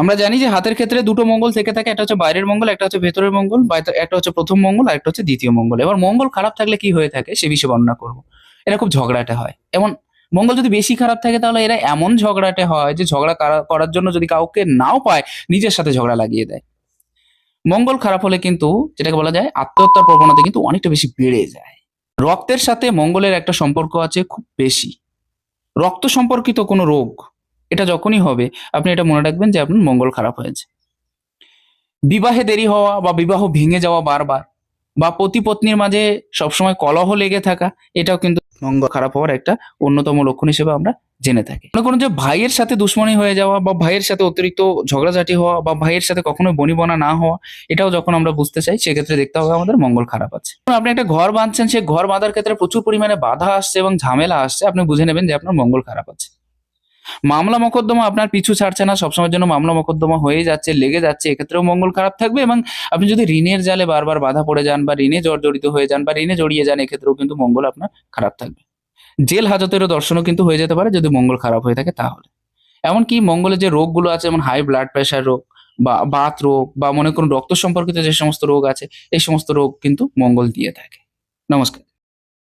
আমরা জানি যে হাতের ক্ষেত্রে দুটো মঙ্গল থেকে থাকে, একটা হচ্ছে বাইরের মঙ্গল, একটা হচ্ছে ভেতরের মঙ্গল একটা হচ্ছে প্রথম মঙ্গল আর একটা হচ্ছে দ্বিতীয় মঙ্গল। এবার মঙ্গল খারাপ থাকলে কি হয়ে থাকে সে বিষয়ে বর্ণনা করব। এরা খুব ঝগড়াটে হয়। এমন মঙ্গল যদি বেশি খারাপ থাকে তাহলে এরা এমন ঝগড়াটে হয় যে ঝগড়া করা- করার জন্য যদি কাউকে নাও পায়, নিজের সাথে ঝগড়া লাগিয়ে দেয়। মঙ্গল খারাপ হলে কিন্তু যেটাকে বলা যায় আত্মহত্যার প্রবণতা কিন্তু অনেকটা বেশি বেড়ে যায়। রক্তের সাথে মঙ্গলের একটা সম্পর্ক আছে খুব বেশি। রক্ত সম্পর্কিত কোনো রোগ এটা যখনই হবে, আপনি এটা মনে রাখবেন যে আপনার মঙ্গল খারাপ হয়েছে। বিবাহে দেরি হওয়া বা বিবাহ ভেঙে যাওয়া বারবার বা পতি পত্নীর মাঝে সবসময় কলহ লেগে থাকা, এটাও কিন্তু মঙ্গল খারাপ হওয়ার একটা অন্যতম লক্ষণ হিসেবে আমরা জেনে থাকি। মনে করুন যে ভাইয়ের সাথে দুশ্মনী হয়ে যাওয়া বা ভাইয়ের সাথে অতিরিক্ত ঝগড়াঝাটি হওয়া বা ভাইয়ের সাথে কখনো বনিবনা না হওয়া, এটাও যখন আমরা বুঝতে চাই, সেক্ষেত্রে দেখতে হবে আমাদের মঙ্গল খারাপ আছে। আপনি একটা ঘর বাঁধছেন সেই ঘর বাঁধার ক্ষেত্রে প্রচুর পরিমাণে বাধা আসছে এবং ঝামেলা আসছে, আপনি বুঝে নেবেন যে আপনার মঙ্গল খারাপ আছে। মামলা মোকদ্দমা আপনার পিছু ছাড়ছে না, সবসময়ের জন্য মামলা মোকদ্দমা হয়ে যাচ্ছে, লেগে যাচ্ছে, এক্ষেত্রেও মঙ্গল খারাপ থাকবে এবং আপনি যদি ঋণের জালে বারবার বাধা পড়ে যান বা ঋণে জর্জরিত হয়ে যান বা ঋণে জড়িয়ে যান, এক্ষেত্রেও কিন্তু মঙ্গল আপনার খারাপ থাকবে। জেল হাজতেরও দর্শনও কিন্তু হয়ে যেতে পারে যদি মঙ্গল খারাপ হয়ে থাকে তাহলে। এমনকি মঙ্গলের যে রোগগুলো আছে, যেমন হাই ব্লাড প্রেশার রোগ বা বাত রোগ বা মনে করুন রক্ত সম্পর্কিত যে সমস্ত রোগ আছে, এই সমস্ত রোগ কিন্তু মঙ্গল দিয়ে থাকে। নমস্কার।